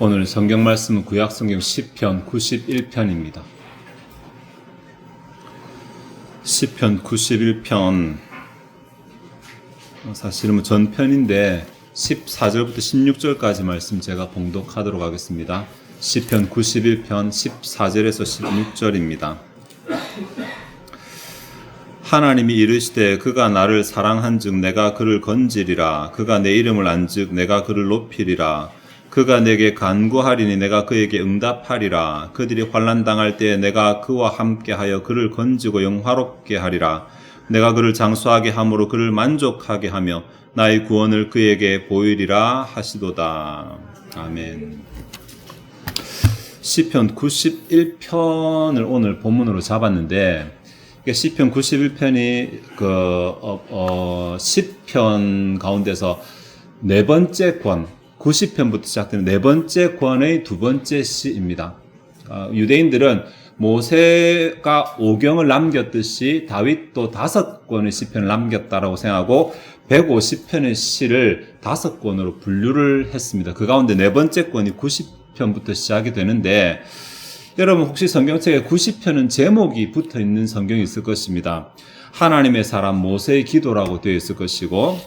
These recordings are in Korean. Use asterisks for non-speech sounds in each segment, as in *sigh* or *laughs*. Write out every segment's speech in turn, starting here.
오늘 성경 말씀은 구약 성경 10편 91편입니다. 10편 91편 사실은 뭐 전편인데 14절부터 16절까지 말씀 제가 봉독하도록 하겠습니다. 10편 91편 14절에서 16절입니다. 하나님이 이르시되 그가 나를 사랑한즉 내가 그를 건지리라 그가 내 이름을 안즉 내가 그를 높이리라 그가 내게 간구하리니 내가 그에게 응답하리라. 그들이 환난 당할 때에 내가 그와 함께하여 그를 건지고 영화롭게 하리라. 내가 그를 장수하게 함으로 그를 만족하게 하며 나의 구원을 그에게 보이리라 하시도다. 아멘. 시편 91편을 오늘 본문으로 잡았는데 시편 91편이 그 어, 어, 10편 가운데서 네 번째 권 90편부터 시작되는 네 번째 권의 두 번째 시입니다. 어, 유대인들은 모세가 오경을 남겼듯이 다윗도 다섯 권의 시편을 남겼다라고 생각하고 150편의 시를 다섯 권으로 분류를 했습니다. 그 가운데 네 번째 권이 90편부터 시작이 되는데 여러분 혹시 성경책에 90편은 제목이 붙어 있는 성경이 있을 것입니다. 하나님의 사람 모세의 기도라고 되어 있을 것이고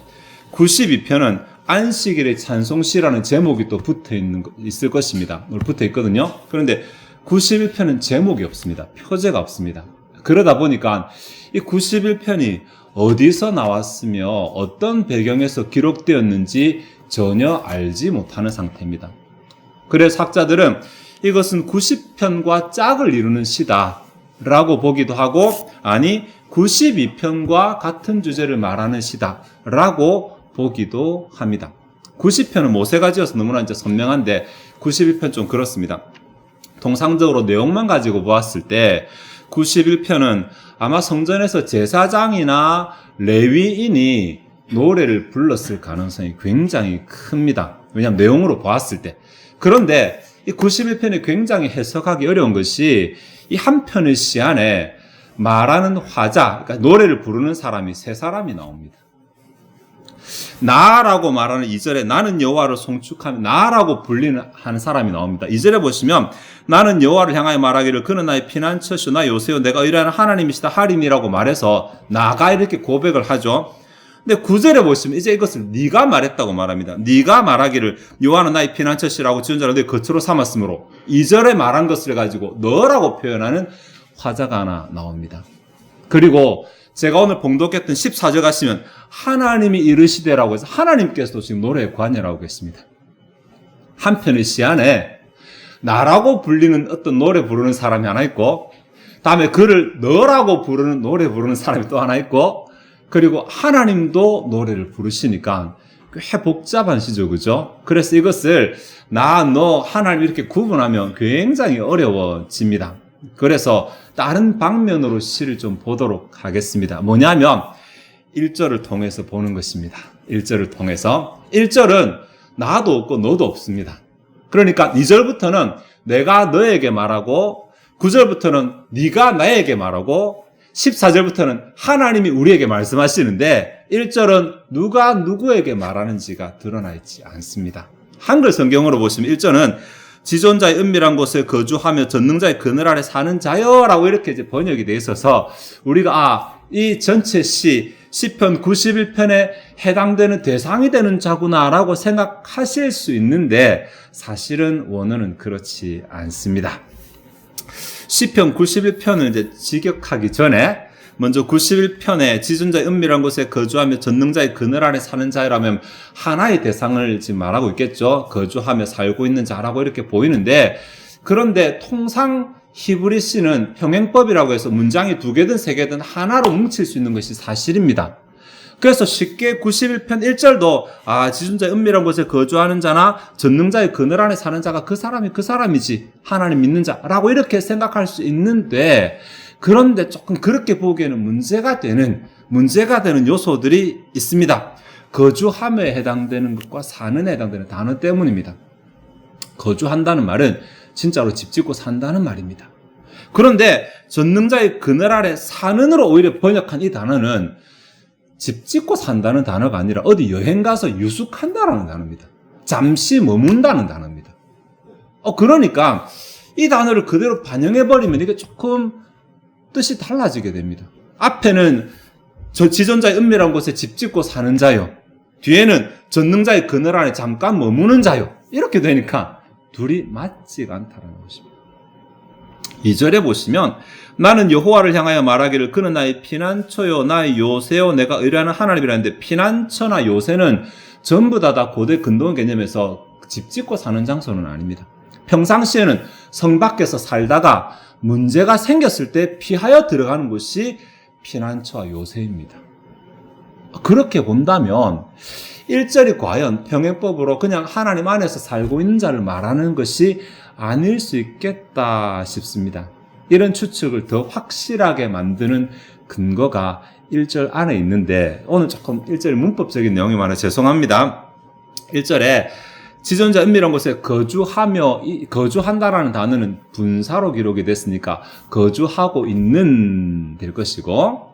92편은 안식일의 찬송시라는 제목이 또 붙어 있는 있을 것입니다. 붙어 있거든요. 그런데 91편은 제목이 없습니다. 표제가 없습니다. 그러다 보니까 이 91편이 어디서 나왔으며 어떤 배경에서 기록되었는지 전혀 알지 못하는 상태입니다. 그래서 학자들은 이것은 90편과 짝을 이루는 시다. 라고 보기도 하고, 아니, 92편과 같은 주제를 말하는 시다. 라고 보기도 합니다. 90편은 모세가 지어서 너무나 이제 선명한데, 91편 좀 그렇습니다. 통상적으로 내용만 가지고 보았을 때, 91편은 아마 성전에서 제사장이나 레위인이 노래를 불렀을 가능성이 굉장히 큽니다. 왜냐하면 내용으로 보았을 때. 그런데 이 91편이 굉장히 해석하기 어려운 것이 이 한 편의 시 안에 말하는 화자, 그러니까 노래를 부르는 사람이 세 사람이 나옵니다. 나라고 말하는 이절에 나는 여호와를 송축하며 나라고 불리는 한 사람이 나옵니다. 이절에 보시면 나는 여호와를 향하여 말하기를 그는 나의 피난처시오 나 요새요 내가 의뢰하는 하나님이시다 하림이라고 말해서 나가 이렇게 고백을 하죠. 근데 구절에 보시면 이제 이것을 네가 말했다고 말합니다. 네가 말하기를 요한은 나의 피난처시라고 지은 자를 내 겉으로 삼았으므로 이절에 말한 것을 가지고 너라고 표현하는 화자가 하나 나옵니다. 그리고 제가 오늘 봉독했던 14절 가시면 하나님이 이르시되라고 해서 하나님께서도 지금 노래에 관여하고 계십니다. 한편의 시 안에 나라고 불리는 어떤 노래 부르는 사람이 하나 있고 다음에 그를 너라고 부르는 노래 부르는 사람이 또 하나 있고 그리고 하나님도 노래를 부르시니까 꽤 복잡한 시죠, 그죠? 그래서 이것을 나, 너, 하나님 이렇게 구분하면 굉장히 어려워집니다. 그래서 다른 방면으로 시를 좀 보도록 하겠습니다. 뭐냐면 1절을 통해서 보는 것입니다. 1절을 통해서 1절은 나도 없고 너도 없습니다. 그러니까 2절부터는 내가 너에게 말하고 9절부터는 네가 나에게 말하고 14절부터는 하나님이 우리에게 말씀하시는데 1절은 누가 누구에게 말하는지가 드러나 있지 않습니다. 한글 성경으로 보시면 1절은 지존자의 은밀한 곳에 거주하며 전능자의 그늘 아래 사는 자여라고 이렇게 이제 번역이 되어 있어서 우리가 아, 이 전체 시 시편 91편에 해당되는 대상이 되는 자구나라고 생각하실 수 있는데 사실은 원어는 그렇지 않습니다. 시편 91편을 이제 직역하기 전에 먼저 91편에 지존자의 은밀한 곳에 거주하며 전능자의 그늘 아래 사는 자라면 하나의 대상을 지금 말하고 있겠죠. 거주하며 살고 있는 자라고 이렇게 보이는데 그런데 통상 히브리시는 평행법이라고 해서 문장이 두 개든 세 개든 하나로 뭉칠 수 있는 것이 사실입니다. 그래서 쉽게 91편 1절도 아 지존자의 은밀한 곳에 거주하는 자나 전능자의 그늘 안에 사는 자가 그 사람이 그 사람이지 하나님 믿는 자라고 이렇게 생각할 수 있는데 그런데 조금 그렇게 보기에는 문제가 되는 문제가 되는 요소들이 있습니다. 거주함에 해당되는 것과 사는 에 해당되는 단어 때문입니다. 거주한다는 말은 진짜로 집 짓고 산다는 말입니다. 그런데 전능자의 그늘 아래 사는으로 오히려 번역한 이 단어는 집 짓고 산다는 단어가 아니라 어디 여행 가서 유숙한다라는 단어입니다. 잠시 머문다는 단어입니다. 어, 그러니까 이 단어를 그대로 반영해 버리면 이게 조금 뜻이 달라지게 됩니다. 앞에는 저 지존자의 은밀한 곳에 집 짓고 사는 자요. 뒤에는 전능자의 그늘 안에 잠깐 머무는 자요. 이렇게 되니까 둘이 맞지가 않다는 것입니다. 2절에 보시면 나는 여호와를 향하여 말하기를 그는 나의 피난처요 나의 요새요 내가 의뢰하는 하나님이라는데 피난처나 요새는 전부 다 다 고대 근동 개념에서 집 짓고 사는 장소는 아닙니다. 평상시에는 성 밖에서 살다가 문제가 생겼을 때 피하여 들어가는 곳이 피난처와 요새입니다. 그렇게 본다면 1절이 과연 평행법으로 그냥 하나님 안에서 살고 있는 자를 말하는 것이 아닐 수 있겠다 싶습니다. 이런 추측을 더 확실하게 만드는 근거가 1절 안에 있는데 오늘 조금 1절 문법적인 내용이 많아 죄송합니다. 1절에 지존자 은밀한 곳에 거주하며 이 거주한다라는 단어는 분사로 기록이 됐으니까 거주하고 있는 될 것이고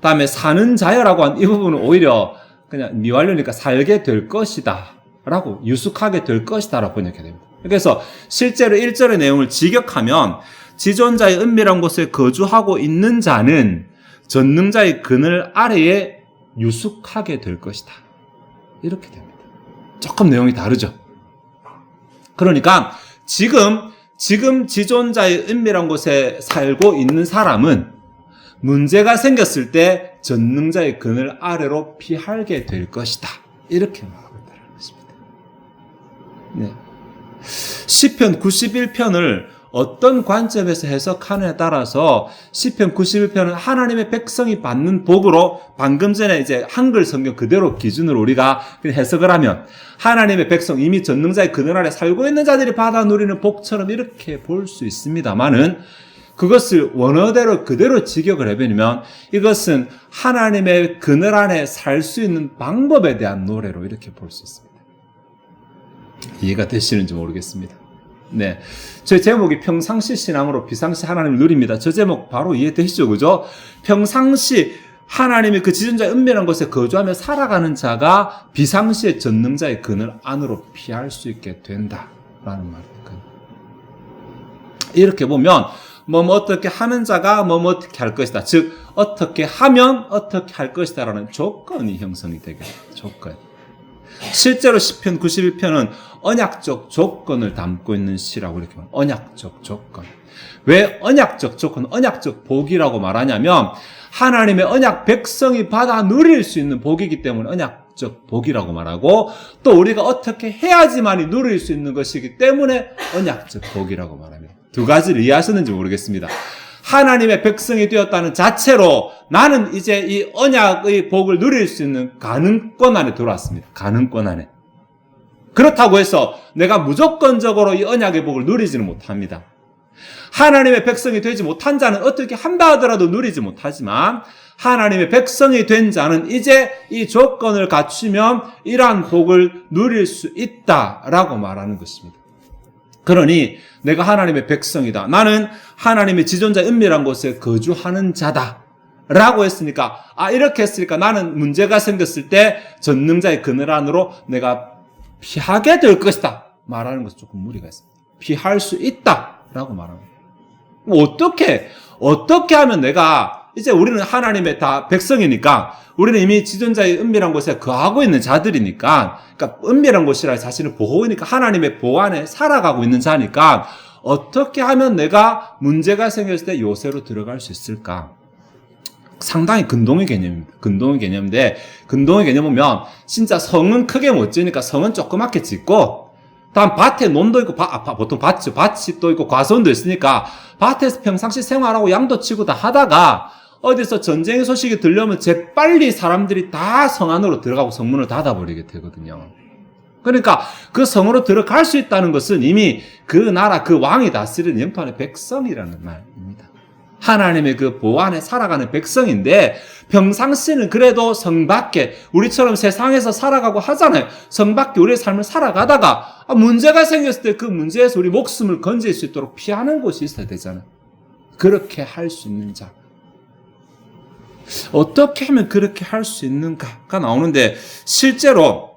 다음에 사는 자여라고 한 이 부분은 오히려 그냥 미완료니까 살게 될 것이다 라고 유숙하게 될 것이다 라고 번역해야 됩니다. 그래서 실제로 1절의 내용을 직역하면 지존자의 은밀한 곳에 거주하고 있는 자는 전능자의 그늘 아래에 유숙하게 될 것이다. 이렇게 됩니다. 조금 내용이 다르죠. 그러니까 지금 지금 지존자의 은밀한 곳에 살고 있는 사람은 문제가 생겼을 때 전능자의 그늘 아래로 피하게 될 것이다. 이렇게 말하고 있다는 것입니다. 네. 시편 91편을 어떤 관점에서 해석하느냐에 따라서 시편 91편은 하나님의 백성이 받는 복으로 방금 전에 이제 한글 성경 그대로 기준으로 우리가 해석을 하면 하나님의 백성 이미 전능자의 그늘 아래 살고 있는 자들이 받아 누리는 복처럼 이렇게 볼 수 있습니다만은 그것을 원어대로 그대로 직역을 해버리면 이것은 하나님의 그늘 안에 살 수 있는 방법에 대한 노래로 이렇게 볼 수 있습니다. 이해가 되시는지 모르겠습니다. 네. 제 제목이 평상시 신앙으로 비상시 하나님을 누립니다. 저 제목 바로 이해되시죠? 그죠? 평상시 하나님의 그 지존자의 은밀한 곳에 거주하며 살아가는 자가 비상시의 전능자의 그늘 안으로 피할 수 있게 된다라는 말입니다. 이렇게 보면 뭐, 뭐 어떻게 하는 자가 뭐, 뭐 어떻게 할 것이다. 즉 어떻게 하면 어떻게 할 것이다라는 조건이 형성이 되게 조건. 실제로 시편 91편은 언약적 조건을 담고 있는 시라고 이렇게 말합니다. 언약적 조건. 왜 언약적 조건, 언약적 복이라고 말하냐면 하나님의 언약 백성이 받아 누릴 수 있는 복이기 때문에 언약적 복이라고 말하고 또 우리가 어떻게 해야지만이 누릴 수 있는 것이기 때문에 언약적 복이라고 말합니다. 두 가지를 이해하셨는지 모르겠습니다. 하나님의 백성이 되었다는 자체로 나는 이제 이 언약의 복을 누릴 수 있는 가능권 안에 들어왔습니다. 가능권 안에. 그렇다고 해서 내가 무조건적으로 이 언약의 복을 누리지는 못합니다. 하나님의 백성이 되지 못한 자는 어떻게 한다 하더라도 누리지 못하지만 하나님의 백성이 된 자는 이제 이 조건을 갖추면 이러한 복을 누릴 수 있다라고 말하는 것입니다. 그러니 내가 하나님의 백성이다. 나는 하나님의 지존자 은밀한 곳에 거주하는 자다. 라고 했으니까, 아, 이렇게 했으니까 나는 문제가 생겼을 때 전능자의 그늘 안으로 내가 피하게 될 것이다. 말하는 것은 조금 무리가 있습니다. 피할 수 있다. 라고 말합니다. 뭐 어떻게, 어떻게 하면 내가, 이제 우리는 하나님의 다 백성이니까, 우리는 이미 지존자의 은밀한 곳에 거하고 있는 자들이니까, 그러니까 은밀한 곳이라 자신을 보호하니까 하나님의 보호 안에 살아가고 있는 자니까, 어떻게 하면 내가 문제가 생겼을 때 요새로 들어갈 수 있을까? 상당히 근동의 개념입니다. 근동의 개념인데, 근동의 개념 보면, 진짜 성은 크게 못 지으니까 성은 조그맣게 짓고, 다음 밭에 논도 있고, 바, 아, 보통 밭이, 밭이 또 있고, 과수원도 있으니까, 밭에서 평상시 생활하고 양도 치고 다 하다가, 어디서 전쟁의 소식이 들려오면 재빨리 사람들이 다 성 안으로 들어가고 성문을 닫아버리게 되거든요. 그러니까 그 성으로 들어갈 수 있다는 것은 이미 그 나라, 그 왕이 다스리는 영판의 백성이라는 말입니다. 하나님의 그 보호 안에 살아가는 백성인데 평상시는 그래도 성 밖에 우리처럼 세상에서 살아가고 하잖아요. 성 밖에 우리의 삶을 살아가다가 문제가 생겼을 때 그 문제에서 우리 목숨을 건질 수 있도록 피하는 곳이 있어야 되잖아요. 그렇게 할 수 있는 자. 어떻게 하면 그렇게 할 수 있는가가 나오는데 실제로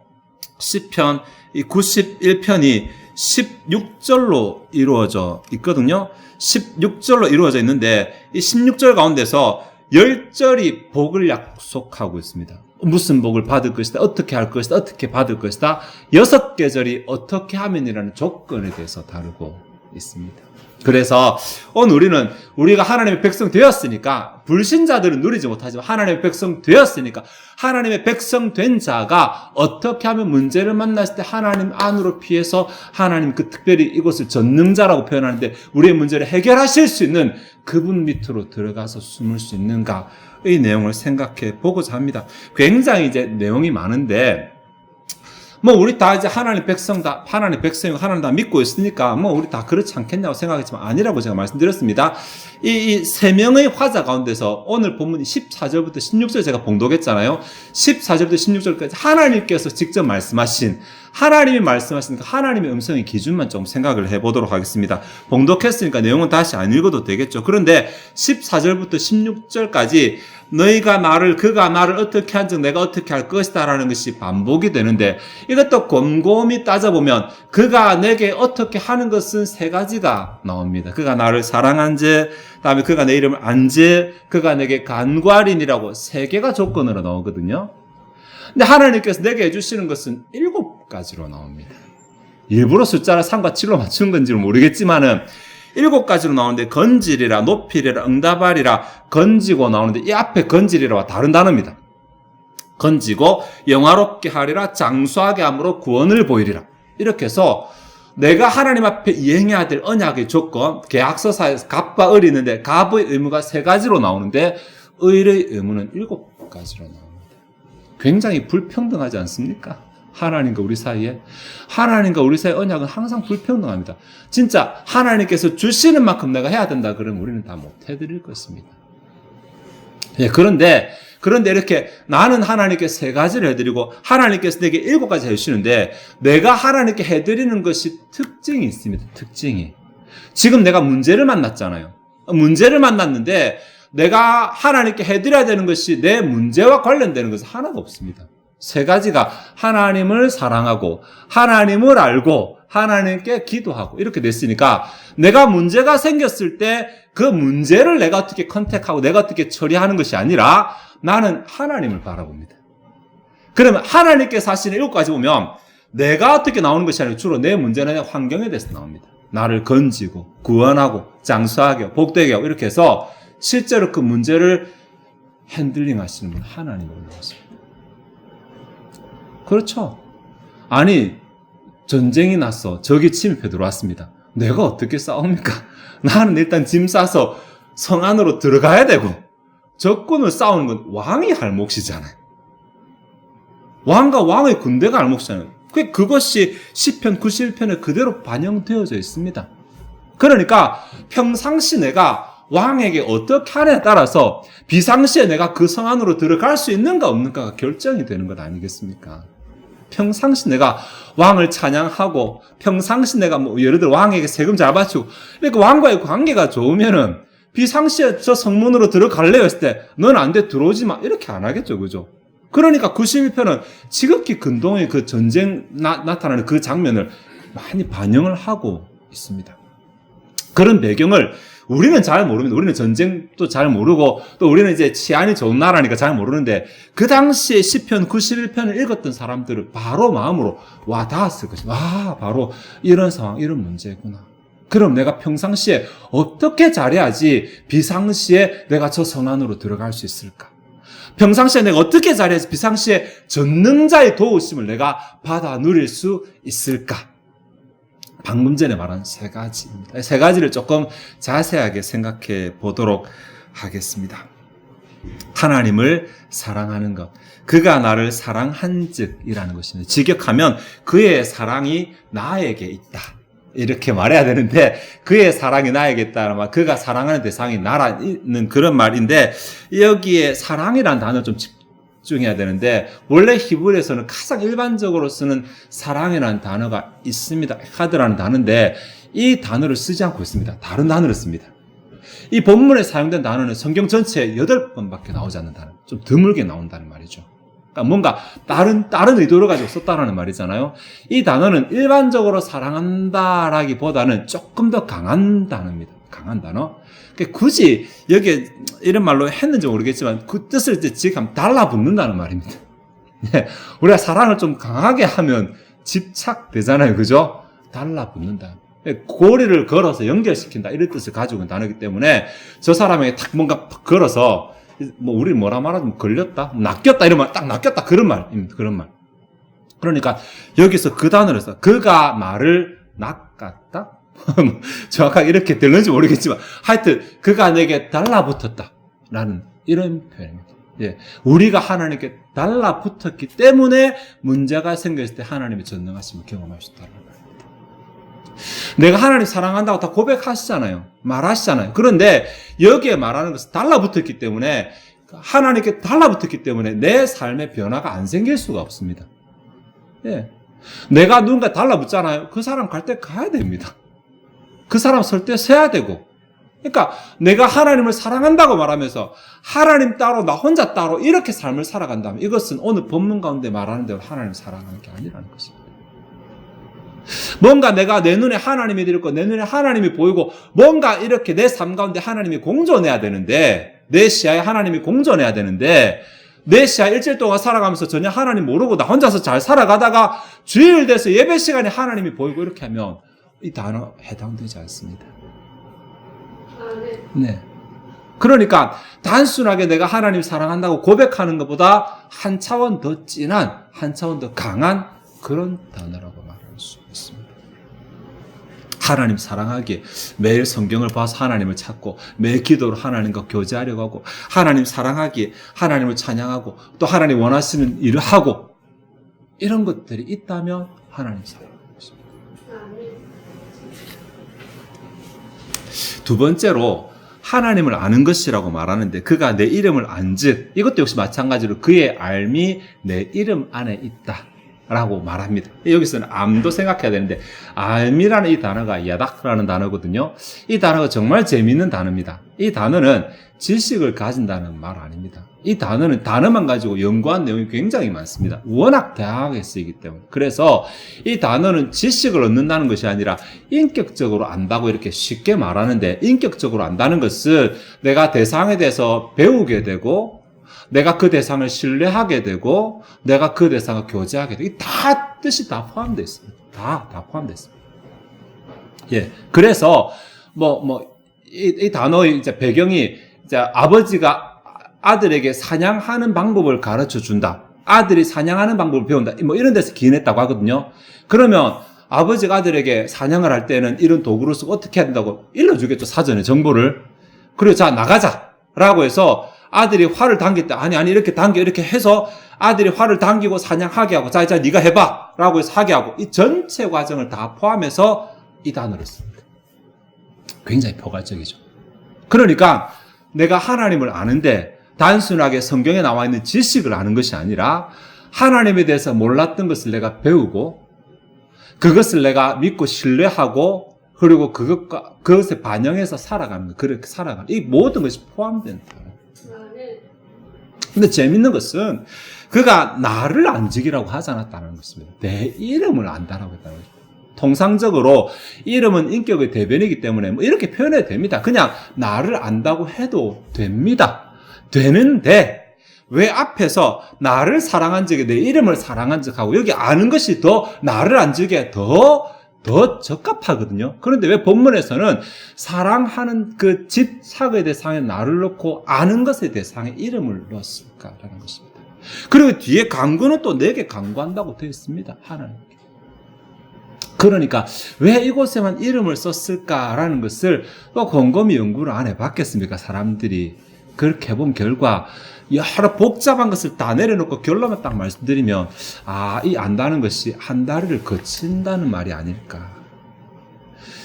시편 91편이 16절로 이루어져 있거든요. 16절로 이루어져 있는데 이 16절 가운데서 10절이 복을 약속하고 있습니다. 무슨 복을 받을 것이다, 어떻게 할 것이다, 어떻게 받을 것이다. 여섯 계절이 어떻게 하면이라는 조건에 대해서 다루고 있습니다. 그래서 오늘 우리는 우리가 하나님의 백성 되었으니까 불신자들은 누리지 못하지만 하나님의 백성 되었으니까 하나님의 백성 된 자가 어떻게 하면 문제를 만났을 때 하나님 안으로 피해서 하나님 그 특별히 이곳을 전능자라고 표현하는데 우리의 문제를 해결하실 수 있는 그분 밑으로 들어가서 숨을 수 있는가 이 내용을 생각해 보고자 합니다. 굉장히 이제 내용이 많은데 뭐 우리 다 이제 하나님 백성 다 하나님 백성이고 하나님 다 믿고 있으니까 뭐 우리 다 그렇지 않겠냐고 생각했지만 아니라고 제가 말씀드렸습니다. 이 세 명의 화자 가운데서 오늘 본문 14절부터 16절 제가 봉독했잖아요. 14절부터 16절까지 하나님께서 직접 말씀하신 하나님이 말씀하시니까 하나님의 음성의 기준만 좀 생각을 해보도록 하겠습니다. 봉독했으니까 내용은 다시 안 읽어도 되겠죠. 그런데 14절부터 16절까지 너희가 나를 그가 나를 어떻게 한즉 내가 어떻게 할 것이다라는 것이 반복이 되는데 이것도 곰곰이 따져보면 그가 내게 어떻게 하는 것은 세 가지가 나옵니다. 그가 나를 사랑한지 다음에 그가 내 이름을 안지 그가 내게 간과린이라고 세 개가 조건으로 나오거든요. 근데 하나님께서 내게 해주시는 것은 일곱 가지로 나옵니다. 일부러 숫자를 3과 7로 맞춘 건지는 모르겠지만은 일곱 가지로 나오는데 건질이라 높이리라 응답하리라 건지고 나오는데 이 앞에 건질이라와 다른 단어입니다. 건지고 영화롭게 하리라 장수하게 함으로 구원을 보이리라 이렇게 해서 내가 하나님 앞에 이행해야 될 언약의 조건 계약서사에서 갑과 을이 있는데 갑의 의무가 세 가지로 나오는데 을의 의무는 일곱 가지로 나옵니다. 굉장히 불평등하지 않습니까? 하나님과 우리 사이에 하나님과 우리 사이의 언약은 항상 불평등합니다. 진짜 하나님께서 주시는 만큼 내가 해야 된다 그러면 우리는 다 못 해드릴 것입니다. 예, 그런데 그런데 이렇게 나는 하나님께 세 가지를 해드리고 하나님께서 내게 일곱 가지 해주시는데 내가 하나님께 해드리는 것이 특징이 있습니다. 특징이 지금 내가 문제를 만났잖아요. 문제를 만났는데 내가 하나님께 해드려야 되는 것이 내 문제와 관련되는 것은 하나도 없습니다. 세 가지가 하나님을 사랑하고 하나님을 알고 하나님께 기도하고 이렇게 됐으니까 내가 문제가 생겼을 때 그 문제를 내가 어떻게 컨택하고 내가 어떻게 처리하는 것이 아니라 나는 하나님을 바라봅니다. 그러면 하나님께서 하시는 일곱 가지 보면 내가 어떻게 나오는 것이 아니라 주로 내 문제는 환경에 대해서 나옵니다. 나를 건지고 구원하고 장수하게 복되게 하고 이렇게 해서 실제로 그 문제를 핸들링 하시는 분 하나님으로 나왔습니다. 그렇죠. 아니, 전쟁이 났어. 적이 침입해 들어왔습니다. 내가 어떻게 싸웁니까? *laughs* 나는 일단 짐 싸서 성 안으로 들어가야 되고, 적군을 싸우는 건 왕이 할 몫이잖아요. 왕과 왕의 군대가 할 몫이잖아요. 그- 그것이 시편 91편에 그대로 반영되어져 있습니다. 그러니까 평상시 내가 왕에게 어떻게 하냐에 따라서 비상시에 내가 그 성 안으로 들어갈 수 있는가 없는가가 결정이 되는 것 아니겠습니까? 평상시 내가 왕을 찬양하고 평상시 내가 뭐 예를 들어 왕에게 세금 잘 바치고 그러니까 왕과의 관계가 좋으면은 비상시에 저 성문으로 들어갈래요 했을 때 넌 안 돼 들어오지 마 이렇게 안 하겠죠 그죠? 그러니까 91편은 지극히 근동의 그 전쟁 나, 나타나는 그 장면을 많이 반영을 하고 있습니다. 그런 배경을 우리는 잘 모릅니다. 우리는 전쟁도 잘 모르고 또 우리는 이제 치안이 좋은 나라니까 잘 모르는데 그 당시에 시편 91편을 읽었던 사람들은 바로 마음으로 와 닿았을 것이 와 바로 이런 상황 이런 문제구나. 그럼 내가 평상시에 어떻게 잘해야지 비상시에 내가 저 성안으로 들어갈 수 있을까? 평상시에 내가 어떻게 잘해야지 비상시에 전능자의 도우심을 내가 받아 누릴 수 있을까? 방금 전에 말한 세 가지입니다. 세 가지를 조금 자세하게 생각해 보도록 하겠습니다. 하나님을 사랑하는 것. 그가 나를 사랑한 즉이라는 것입니다. 직역하면 그의 사랑이 나에게 있다. 이렇게 말해야 되는데 그의 사랑이 나에게 있다는 말, 그가 사랑하는 대상이 나라는 그런 말인데 여기에 사랑이라는 단어 좀 집중해야 되는데 원래 히브리에서는 가장 일반적으로 쓰는 사랑이라는 단어가 있습니다. 카드라는 단어인데 이 단어를 쓰지 않고 있습니다. 다른 단어를 씁니다. 이 본문에 사용된 단어는 성경 전체에 8번밖에 나오지 않는 단어. 좀 드물게 나온다는 말이죠. 그러니까 뭔가 다른 다른 의도를 가지고 썼다라는 말이잖아요. 이 단어는 일반적으로 사랑한다라기보다는 조금 더 강한 단어입니다. 강한 단어. 그러니까 굳이 여기에 이런 말로 했는지 모르겠지만 그 뜻을 이제 지금 달라붙는다는 말입니다. 네, *laughs* 우리가 사랑을 좀 강하게 하면 집착되잖아요, 그죠? 달라붙는다. 고리를 걸어서 연결시킨다 이런 뜻을 가지고 있는 단어이기 때문에 저 사람에게 딱 뭔가 걸어서 뭐 우리 뭐라 말하면 걸렸다, 낚였다 이런 말, 딱 낚였다 그런 말입니다. 그런 말. 그러니까 여기서 그 단어를 써. 그가 말을 낚았다. *laughs* 정확하게 이렇게 들는지 모르겠지만 하여튼 그가 내게 달라붙었다라는 이런 표현입니다. 예, 우리가 하나님께 달라붙었기 때문에 문제가 생겼을 때 하나님의 전능하심을 경험할 수 있다는 거예요. 내가 하나님 사랑한다고 다 고백하시잖아요. 말하시잖아요. 그런데 여기에 말하는 것은 달라붙었기 때문에 하나님께 달라붙었기 때문에 내 삶의 변화가 안 생길 수가 없습니다. 예. 내가 누군가 달라붙잖아요. 그 사람 갈 때 가야 됩니다. 그 사람 설때 서야 되고. 그러니까 내가 하나님을 사랑한다고 말하면서 하나님 따로 나 혼자 따로 이렇게 삶을 살아간다면 이것은 오늘 본문 가운데 말하는 대로 하나님 사랑하는 게 아니라는 것입니다. 뭔가 내가 내 눈에 하나님이 들고 내 눈에 하나님이 보이고 뭔가 이렇게 내 삶 가운데 하나님이 공존해야 되는데 내 시야에 하나님이 공존해야 되는데 내 시야 일주일 동안 살아가면서 전혀 하나님 모르고 나 혼자서 잘 살아가다가 주일 돼서 예배 시간에 하나님이 보이고 이렇게 하면 이 단어 해당되지 않습니다. 네. 그러니까 단순하게 내가 하나님 사랑한다고 고백하는 것보다 한 차원 더 진한, 한 차원 더 강한 그런 단어라고 말할 수 있습니다. 하나님 사랑하기에 매일 성경을 봐서 하나님을 찾고 매일 기도로 하나님과 교제하려고 하고 하나님 사랑하기에 하나님을 찬양하고 또 하나님 원하시는 일을 하고 이런 것들이 있다면 하나님 사랑 두 번째로 하나님을 아는 것이라고 말하는데 그가 내 이름을 안즉 이것도 역시 마찬가지로 그의 알미 내 이름 안에 있다. 라고 말합니다. 여기서는 암도 생각해야 되는데, 알미라는 이 단어가 야닥라는 단어거든요. 이 단어가 정말 재미있는 단어입니다. 이 단어는 지식을 가진다는 말 아닙니다. 이 단어는 단어만 가지고 연구한 내용이 굉장히 많습니다. 워낙 다양하게 쓰이기 때문에. 그래서 이 단어는 지식을 얻는다는 것이 아니라 인격적으로 안다고 이렇게 쉽게 말하는데, 인격적으로 안다는 것은 내가 대상에 대해서 배우게 되고, 내가 그 대상을 신뢰하게 되고 내가 그 대상을 교제하게 되고 다 뜻이 다 포함되어 있습니다. 다, 다 포함되어 있습니다. 예. 그래서 뭐, 뭐, 이, 이 단어의 이제 배경이 이제 아버지가 아들에게 사냥하는 방법을 가르쳐 준다. 아들이 사냥하는 방법을 배운다. 뭐 이런 데서 기인했다고 하거든요. 그러면 아버지가 아들에게 사냥을 할 때는 이런 도구를 쓰고 어떻게 된다고 일러주겠죠. 사전에 정보를. 그리고 자, 나가자. 라고 해서 아들이 활을 때 아니 아니 이렇게 당겨 이렇게 해서 아들이 활을 당기고 사냥하게 하고 자자 네가 해봐 라고 해서 하게 하고 이 전체 과정을 다 포함해서 이 단어를 씁니다. 굉장히 포괄적이죠. 그러니까 내가 하나님을 아는데 단순하게 성경에 나와 있는 지식을 아는 것이 아니라 하나님에 대해서 몰랐던 것을 내가 배우고 그것을 내가 믿고 신뢰하고 그리고 그것과 그것에 반영해서 살아가는 거, 그렇게 살아가는 이 모든 것이 포함된 단어. 근데 재밌는 것은 그가 나를 안직이라고 하지 않았다는 것입니다. 내 이름을 안다라고 했다는 거죠. 통상적으로 이름은 인격의 대변이기 때문에 뭐 이렇게 표현해도 됩니다. 그냥 나를 안다고 해도 됩니다. 되는데 왜 앞에서 나를 사랑한 적에 내 이름을 사랑한 적하고 여기 아는 것이 더 나를 안 적에 더, 더 적합하거든요. 그런데 왜 본문에서는 사랑하는 그 집착의 대상에 나를 넣고 아는 것의 대상에 이름을 넣었을까라는 것입니다. 그리고 뒤에 강구는 또 내게 강구한다고 되어 있습니다. 하나님께. 그러니까 왜 이곳에만 이름을 썼을까라는 것을 또 곰곰이 연구를 안 해봤겠습니까? 사람들이. 그렇게 해본 결과 여러 복잡한 것을 다 내려놓고 결론만 딱 말씀드리면 아, 이 안다는 것이 한 다리를 거친다는 말이 아닐까.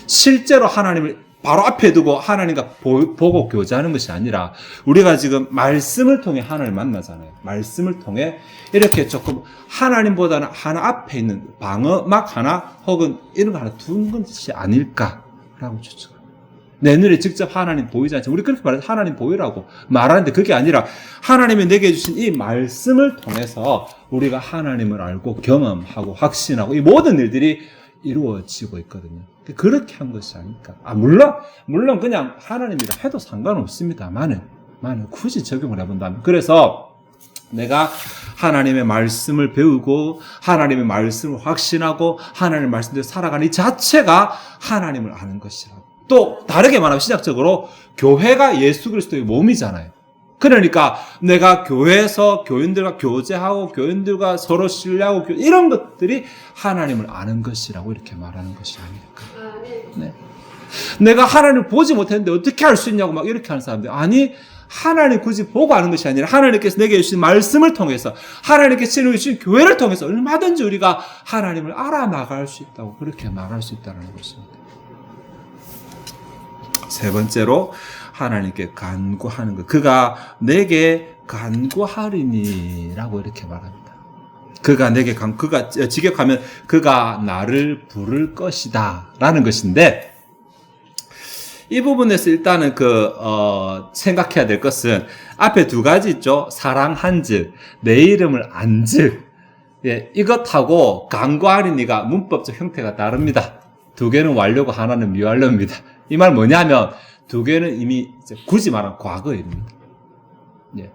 실제로 하나님을 바로 앞에 두고 하나님과 보, 고 교제하는 것이 아니라 우리가 지금 말씀을 통해 하나님을 만나잖아요. 말씀을 통해 이렇게 조금 하나님보다는 하나 앞에 있는 방어막 하나 혹은 이런 거 하나 둔 것이 아닐까라고 추측합니다. 내 눈에 직접 하나님 보이지 않죠. 우리 그렇게 말해서 하나님 보이라고 말하는데 그게 아니라 하나님이 내게 주신 이 말씀을 통해서 우리가 하나님을 알고 경험하고 확신하고 이 모든 일들이 이루어지고 있거든요. 그렇게 한 것이 아닐까. 아, 물론, 물론 그냥 하나님이라 해도 상관없습니다만은, 만은 굳이 적용을 해본다면. 그래서 내가 하나님의 말씀을 배우고 하나님의 말씀을 확신하고 하나님의 말씀대로 살아가는 이 자체가 하나님을 아는 것이라고. 또 다르게 말하면 시작적으로 교회가 예수 그리스도의 몸이잖아요. 그러니까 내가 교회에서 교인들과 교제하고 교인들과 서로 신뢰하고 교- 이런 것들이 하나님을 아는 것이라고 이렇게 말하는 것이 아닐까. 네. 내가 하나님을 보지 못했는데 어떻게 알 수 있냐고 막 이렇게 하는 사람들. 아니, 하나님 굳이 보고 아는 것이 아니라 하나님께서 내게 주신 말씀을 통해서 하나님께서 주신 교회를 통해서 얼마든지 우리가 하나님을 알아나갈 수 있다고 그렇게 말할 수 있다는 것입니다. 세 번째로 하나님께 간구하는 것. 그가 내게 간구하리니라고 이렇게 말합니다. 그가 내게 간, 그가 직역하면 그가 나를 부를 것이다. 라는 것인데, 이 부분에서 일단은 그, 어, 생각해야 될 것은 앞에 두 가지 있죠. 사랑한 즉, 내 이름을 안 즉. 예, 이것하고 간구하리니가 문법적 형태가 다릅니다. 두 개는 완료고 하나는 미완료입니다. 이 말 뭐냐면, 두 개는 이미 굳이 말하면 과거입니다. 예.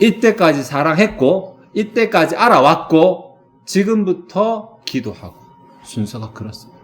이때까지 사랑했고, 이때까지 알아왔고, 지금부터 기도하고, 순서가 그렇습니다.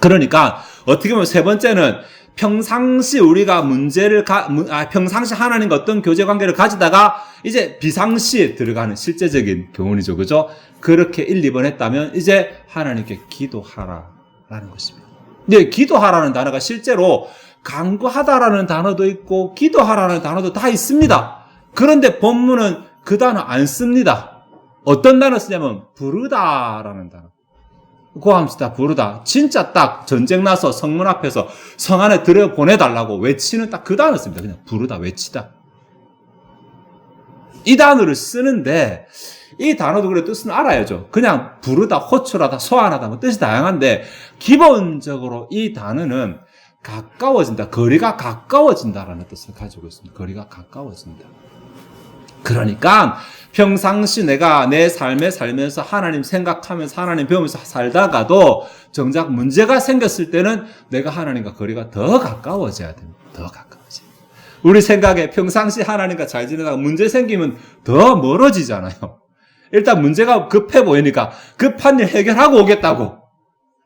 그러니까, 어떻게 보면 세 번째는 평상시 우리가 문제를 가, 문- 아, 평상시 하나님과 어떤 교제 관계를 가지다가 이제 비상시에 들어가는 실제적인 교훈이죠. 그죠? 그렇게 1, 2번 했다면 이제 하나님께 기도하라라는 것입니다. 근데 기도하라는 단어가 실제로 간구하다라는 단어도 있고 기도하라는 단어도 다 있습니다. 그런데 본문은 그 단어 안 씁니다. 어떤 단어 쓰냐면 부르다라는 단어. 고함시다 부르다. 진짜 딱 전쟁 나서 성문 앞에서 성 안에 들여 보내달라고 외치는 딱 그 단어 씁니다. 그냥 부르다 외치다. 이 단어를 쓰는데 이 단어도 그래 뜻은 알아야죠. 그냥 부르다, 호출하다, 소환하다 뭐 뜻이 다양한데 기본적으로 이 단어는 가까워진다, 거리가 가까워진다라는 뜻을 가지고 있습니다. 거리가 가까워진다. 그러니까 평상시 내가 내 삶에 살면서 하나님 생각하면서 하나님 배우면서 살다가도 정작 문제가 생겼을 때는 내가 하나님과 거리가 더 가까워져야 됩니다. 더 가까워져. 우리 생각에 평상시 하나님과 잘 지내다가 문제 생기면 더 멀어지잖아요. 일단 문제가 급해 보이니까 급한 일 해결하고 오겠다고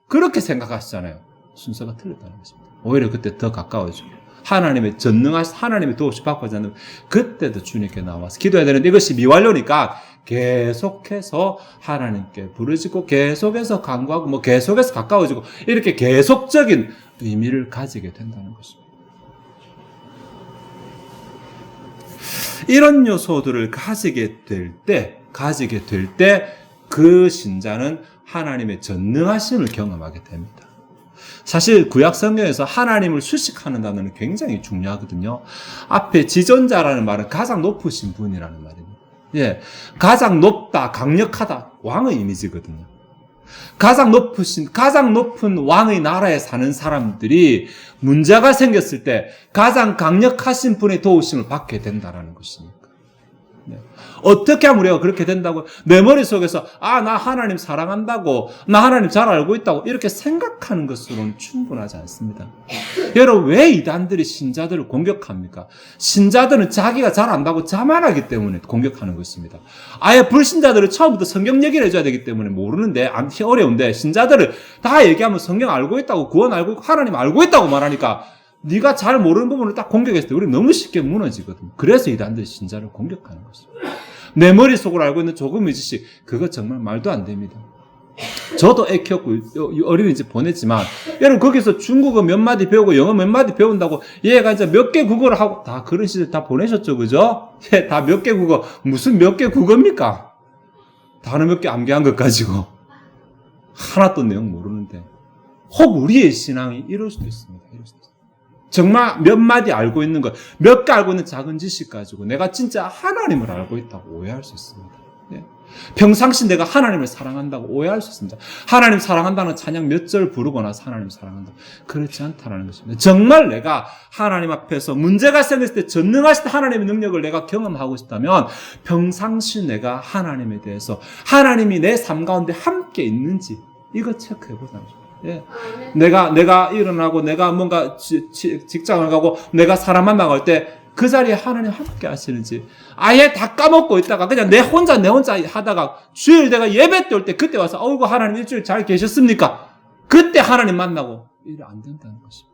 그렇게 생각하시잖아요. 순서가 틀렸다는 것입니다. 오히려 그때 더 가까워지고 하나님의 전능하신 하나님의 도우시 받고자 하는 그때도 주님께 나와서 기도해야 되는데 이것이 미완료니까 계속해서 하나님께 부르짖고 계속해서 간구하고 뭐 계속해서 가까워지고 이렇게 계속적인 의미를 가지게 된다는 것입니다. 이런 요소들을 가지게 될 때, 가지게 될 때 그 신자는 하나님의 전능하심을 경험하게 됩니다. 사실 구약 성경에서 하나님을 수식하는 단어는 굉장히 중요하거든요. 앞에 지존자라는 말은 가장 높으신 분이라는 말입니다. 예. 가장 높다, 강력하다, 왕의 이미지거든요. 가장 높으신, 가장 높은 왕의 나라에 사는 사람들이 문제가 생겼을 때 가장 강력하신 분의 도우심을 받게 된다는 것이니까. 네. 어떻게 하면 우리가 그렇게 된다고 내 머릿속에서 아 나 하나님 사랑한다고 나 하나님 잘 알고 있다고 이렇게 생각하는 것으로는 충분하지 않습니다. 여러분 왜 이단들이 신자들을 공격합니까? 신자들은 자기가 잘 안다고 자만하기 때문에 공격하는 것입니다. 아예 불신자들은 처음부터 성경 얘기를 해줘야 되기 때문에 모르는데 안 어려운데 신자들을 다 얘기하면 성경 알고 있다고 구원 알고 하나님 알고 있다고 말하니까 네가 잘 모르는 부분을 딱 공격했을 때 우리 너무 쉽게 무너지거든. 그래서 이단들이 신자를 공격하는 것입니다. 내 머릿속으로 알고 있는 조금의 지식 그거 정말 말도 안 됩니다. 저도 애 키웠고 어린이집 보냈지만 여러분 거기서 중국어 몇 마디 배우고 영어 몇 마디 배운다고 얘가 이제 몇 개 국어를 하고 다 그런 시절 다 보내셨죠 그죠? 예, 다 몇 개 국어 무슨 몇 개 국어입니까? 단어 몇 개 암기한 것 가지고 하나 또 내용 모르는데 혹 우리의 신앙이 이럴 수도 있습니다. 정말 몇 마디 알고 있는 것, 몇 개 알고 있는 작은 지식 가지고 내가 진짜 하나님을 알고 있다고 오해할 수 있습니다. 예. 평상시 내가 하나님을 사랑한다고 오해할 수 있습니다. 하나님 사랑한다는 찬양 몇 절 부르고 나서 하나님 사랑한다. 그렇지 않다는 것입니다. 정말 내가 하나님 앞에서 문제가 생겼을 때 전능하실 때 하나님의 능력을 내가 경험하고 싶다면 평상시 내가 하나님에 대해서 하나님이 내 삶 가운데 함께 있는지 이거 체크해 보자. 예. 내가 내가 일어나고 내가 뭔가 지- 지- 직장을 가고 내가 사람 만나갈 때 그 자리에 하나님 함께 하시는지 아예 다 까먹고 있다가 그냥 내 혼자 내 혼자 하다가 주일 내가 예배 때 올 때 그때 와서 어이구 하나님 일주일 잘 계셨습니까? 그때 하나님 만나고 이래 안 된다는 것입니다.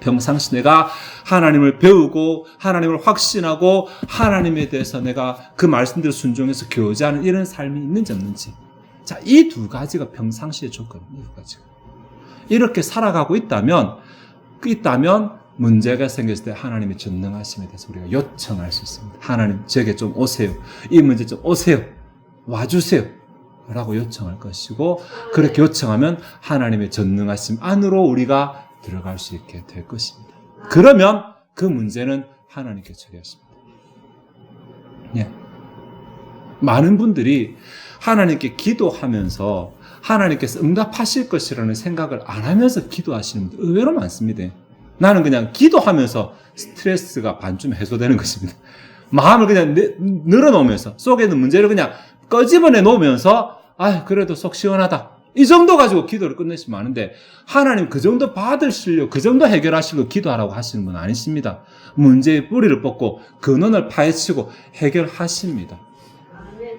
평상시 내가 하나님을 배우고 하나님을 확신하고 하나님에 대해서 내가 그 말씀대로 순종해서 교제하는 이런 삶이 있는지 없는지 자, 이 두 가지가 평상시의 조건입니다. 이두 가지가. 이렇게 살아가고 있다면, 그 있다면 문제가 생겼을 때 하나님의 전능하심에 대해서 우리가 요청할 수 있습니다. 하나님, 제게 좀 오세요. 이 문제 좀 오세요. 와주세요. 라고 요청할 것이고, 그렇게 요청하면 하나님의 전능하심 안으로 우리가 들어갈 수 있게 될 것입니다. 그러면 그 문제는 하나님께 처리하십니다. 예. 많은 분들이 하나님께 기도하면서 하나님께서 응답하실 것이라는 생각을 안 하면서 기도하시는 분들 의외로 많습니다. 나는 그냥 기도하면서 스트레스가 반쯤 해소되는 것입니다. *laughs* 마음을 그냥 내- 늘어놓으면서 속에 있는 문제를 그냥 꺼집어내 놓으면서 아 그래도 속 시원하다. 이 정도 가지고 기도를 끝내시면 아는데 하나님 그 정도 받으시려 그 정도 해결하시고 기도하라고 하시는 분 아니십니다. 문제의 뿌리를 뽑고 근원을 파헤치고 해결하십니다.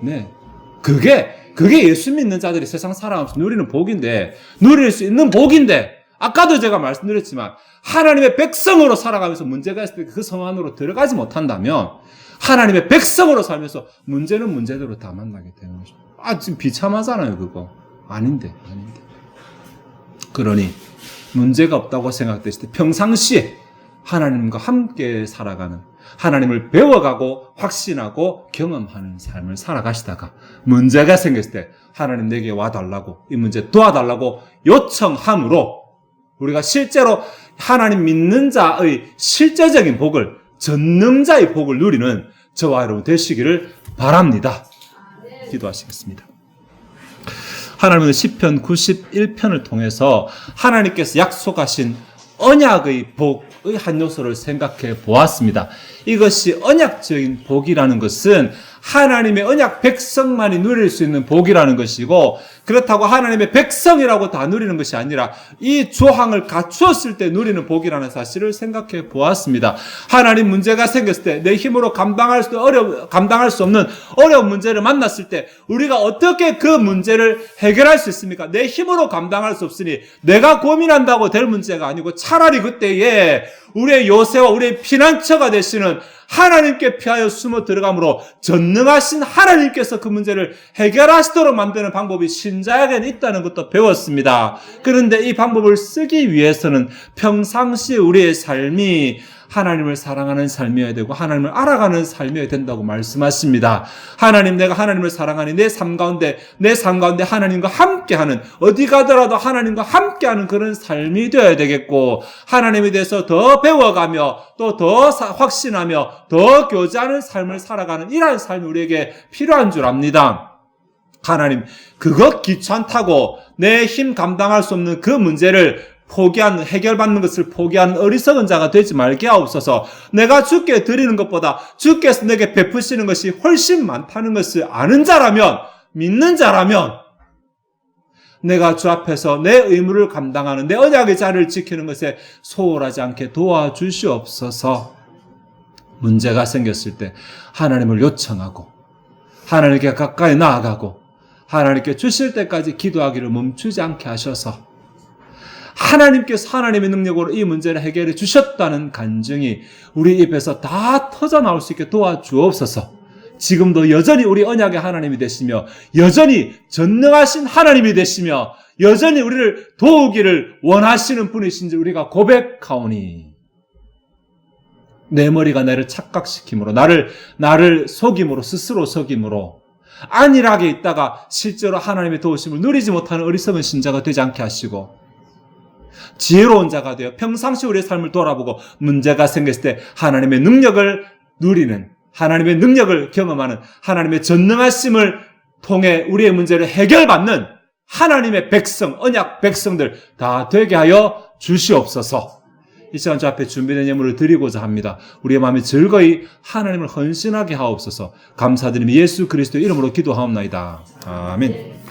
네. 그게, 그게 예수 믿는 자들이 세상 살아가면서 누리는 복인데, 누릴 수 있는 복인데, 아까도 제가 말씀드렸지만, 하나님의 백성으로 살아가면서 문제가 있을 때 그 성 안으로 들어가지 못한다면, 하나님의 백성으로 살면서 문제는 문제대로 다 만나게 되는 것입니다. 아, 지금 비참하잖아요, 그거. 아닌데, 아닌데. 그러니, 문제가 없다고 생각되실 때 평상시에 하나님과 함께 살아가는 하나님을 배워가고 확신하고 경험하는 삶을 살아가시다가 문제가 생겼을 때 하나님 내게 와달라고 이 문제 도와달라고 요청함으로 우리가 실제로 하나님 믿는 자의 실제적인 복을 전능자의 복을 누리는 저와 여러분 되시기를 바랍니다. 기도하시겠습니다. 하나님은 시편 91편을 통해서 하나님께서 약속하신 언약의 복의 한 요소를 생각해 보았습니다. 이것이 언약적인 복이라는 것은 하나님의 언약 백성만이 누릴 수 있는 복이라는 것이고 그렇다고 하나님의 백성이라고 다 누리는 것이 아니라 이 조항을 갖추었을 때 누리는 복이라는 사실을 생각해 보았습니다. 하나님 문제가 생겼을 때 내 힘으로 감당할 수 어려 감당할 수 없는 어려운 문제를 만났을 때 우리가 어떻게 그 문제를 해결할 수 있습니까? 내 힘으로 감당할 수 없으니 내가 고민한다고 될 문제가 아니고 차라리 그때에 우리의 요새와 우리의 피난처가 되시는 하나님께 피하여 숨어 들어감으로 전능하신 하나님께서 그 문제를 해결하시도록 만드는 방법이 신자에게는 있다는 것도 배웠습니다. 그런데 이 방법을 쓰기 위해서는 평상시 우리의 삶이 하나님을 사랑하는 삶이어야 되고 하나님을 알아가는 삶이어야 된다고 말씀하십니다. 하나님 내가 하나님을 사랑하니 내 삶 가운데 내 삶 가운데 하나님과 함께하는 어디 가더라도 하나님과 함께하는 그런 삶이 되어야 되겠고 하나님에 대해서 더 배워가며 또 더 확신하며 더 교제하는 삶을 살아가는 이러한 삶이 우리에게 필요한 줄 압니다. 하나님, 그것 귀찮다고 내 힘 감당할 수 없는 그 문제를 포기하는, 해결받는 것을 포기하는 어리석은 자가 되지 말게 하옵소서. 내가 주께 드리는 것보다 주께서 내게 베푸시는 것이 훨씬 많다는 것을 아는 자라면, 믿는 자라면, 내가 주 앞에서 내 의무를 감당하는 내 언약의 자리를 지키는 것에 소홀하지 않게 도와주시옵소서. 문제가 생겼을 때 하나님을 요청하고, 하나님께 가까이 나아가고, 하나님께 주실 때까지 기도하기를 멈추지 않게 하셔서 하나님께서 하나님의 능력으로 이 문제를 해결해 주셨다는 간증이 우리 입에서 다 터져 나올 수 있게 도와주옵소서. 지금도 여전히 우리 언약의 하나님이 되시며 여전히 전능하신 하나님이 되시며 여전히 우리를 도우기를 원하시는 분이신지 우리가 고백하오니 내 머리가 나를 착각시킴으로 나를 나를 속임으로 스스로 속임으로 안일하게 있다가 실제로 하나님의 도우심을 누리지 못하는 어리석은 신자가 되지 않게 하시고 지혜로운 자가 되어 평상시 우리의 삶을 돌아보고 문제가 생겼을 때 하나님의 능력을 누리는 하나님의 능력을 경험하는 하나님의 전능하심을 통해 우리의 문제를 해결받는 하나님의 백성, 언약 백성들 다 되게 하여 주시옵소서. 이 시간 저 앞에 준비된 예물을 드리고자 합니다. 우리의 마음이 즐거이 하나님을 헌신하게 하옵소서. 감사드리며 예수 그리스도의 이름으로 기도하옵나이다. 아멘.